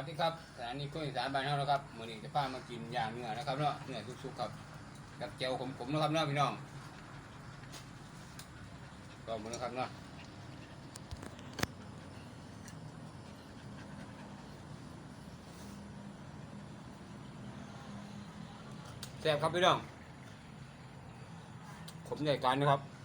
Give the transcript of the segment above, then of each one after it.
วัสดีครับสถานีกุ้งอีสานบ้านเฮานะครับมื้อนี้จะพามากินย่างเนื้อนะครับเนาะเนื้อสุกๆครับกับเจียวขมๆนะครับเนาะพี่น้องก็มื้อนะครับเนาะแซ่บครับพี่น้องขมใหญ่การนะครับ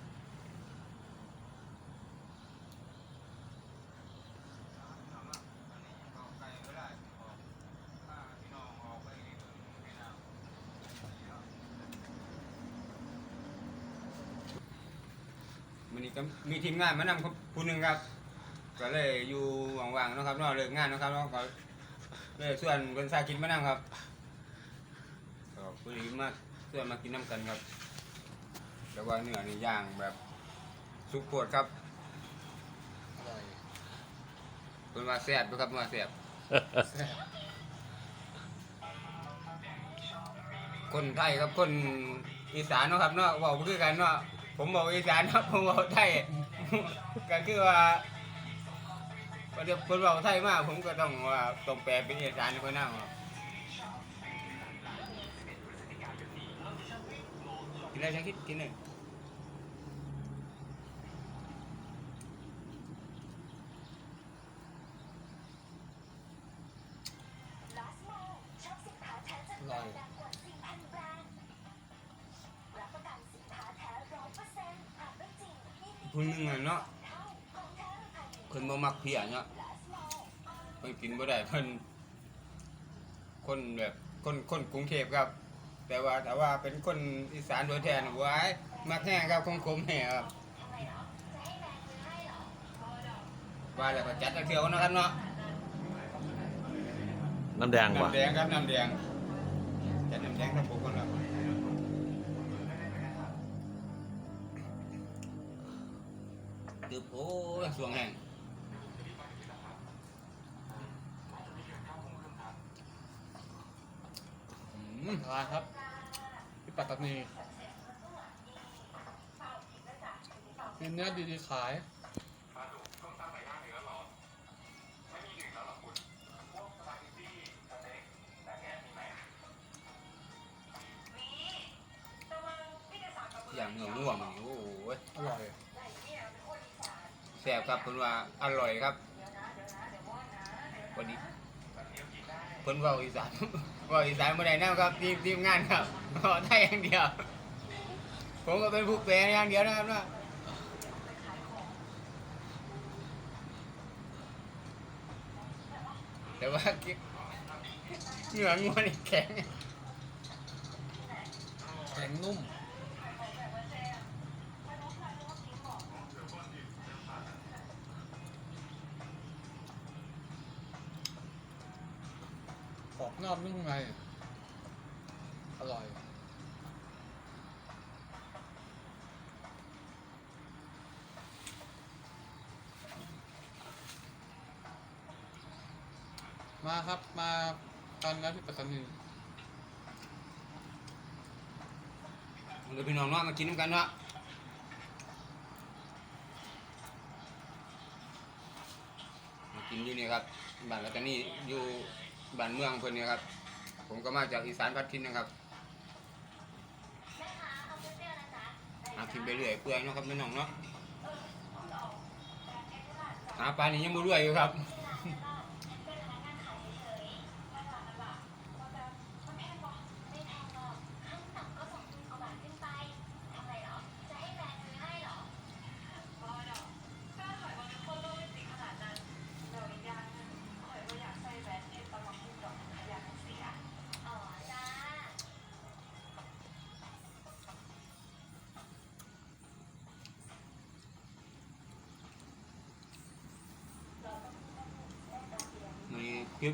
นนี้ก็มีทีมงานมานำครับผู้หนึ่งครับ ก็เลยอยู่ว่างๆเนาะครับเนาะเลิกงานเนาะครับเนาะก็เลยส่วนคนสายกินมานั่งครับก็ผู้นี้มาส่วนมากินน้ำกันครับ แต่ว่าเนื้อนี่ย่างแบบสุกโคตรครับอร่อยเป็นว่าแซ่บด้วยครับว่าแซ่บแซ่บคนไทยครับคนอีสานเนาะครับเนาะเว่าคือกันเนาะ ผมบอกอีสานครับผมบอกไทยก็คือว่าเดี๋ยวคนบอกไทยมากผมก็ต้องว่าต้องแปลเป็นอีสานคนนั่งกินอะไรฉันคิดกินหนึ่ง คนหนึงอะเนาะคนบ่มักเพียเนาะเพิ่นกินบ่ได้เพิ่นคนแบบคนคนกรุงเทพครับ แต่ว่าแต่ว่าเป็นคนอีสานโดยแท้นะว้ายมักแห้งครับคงคมแห้งครับว่าแล้วก็จัดตะเกียวนะครับเนาะน้ำแดงว่ะน้ำแดงครับน้ำแดงจัดน้ำแดงครับผมก่อนครั ตึบโอ้ยสวงแห้งอืมร้านครับพี่ปัตตานีมีเนื้อดีๆขาย แซ่บครับเพิ่นว่าอร่อยครับพอดีเพิ่นว่าอีสานว่าอีสานบ่ได้นำครับทีมทีมงานครับเว้าไทยอย่างเดียว ผมก็เป็นผู้แปลอย่างเดียวนะครับนาะแต่ว่าเนื้องัวนี่แข็งแข็งนุ่ม อบนอกนุ่มในอร่อยมาครับ มาตอนแล้วที่ปัตตานีเดี๋ยวพี่น้องเนาะมากินน้ำกันเนาะมากินอยู่นี่ครับบ้านแล้วก็นี่อยู่ บ้านเมืองเพิ่นนี่ครับ ผมก็มาจากอีสานพัดทินนะครับหากินไปเรื่อยเปื่อยเนาะครับพี่น้องเนาะหาปลานี่ยังบ่รวยอยู่ครับ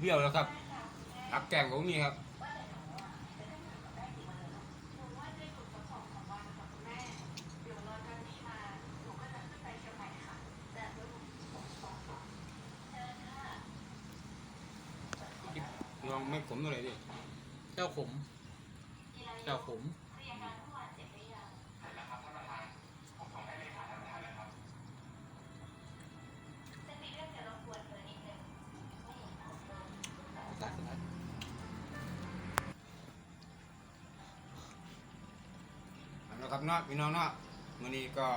เปรี้ยวๆแล้วครับอักแกงของนี่ครับลองไม่ขมเท่าไหร่ดิเจ้าขมเจ้าขม นะครับเนาะพี่น้องเนาะมื้อนี้ก็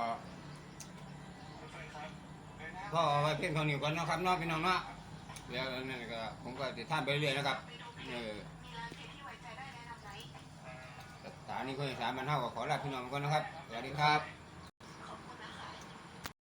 ก็เอาไว้เพียงเท่านี้ก่อนนะครับเนาะพี่น้องเนาะแล้วนั่นก็ผมก็จะทานไปเรื่อยนะครับเออสถานีคนอีสานบ้านเฮาก็ขอลาพี่น้องก่อนนะครับสวัสดีครับ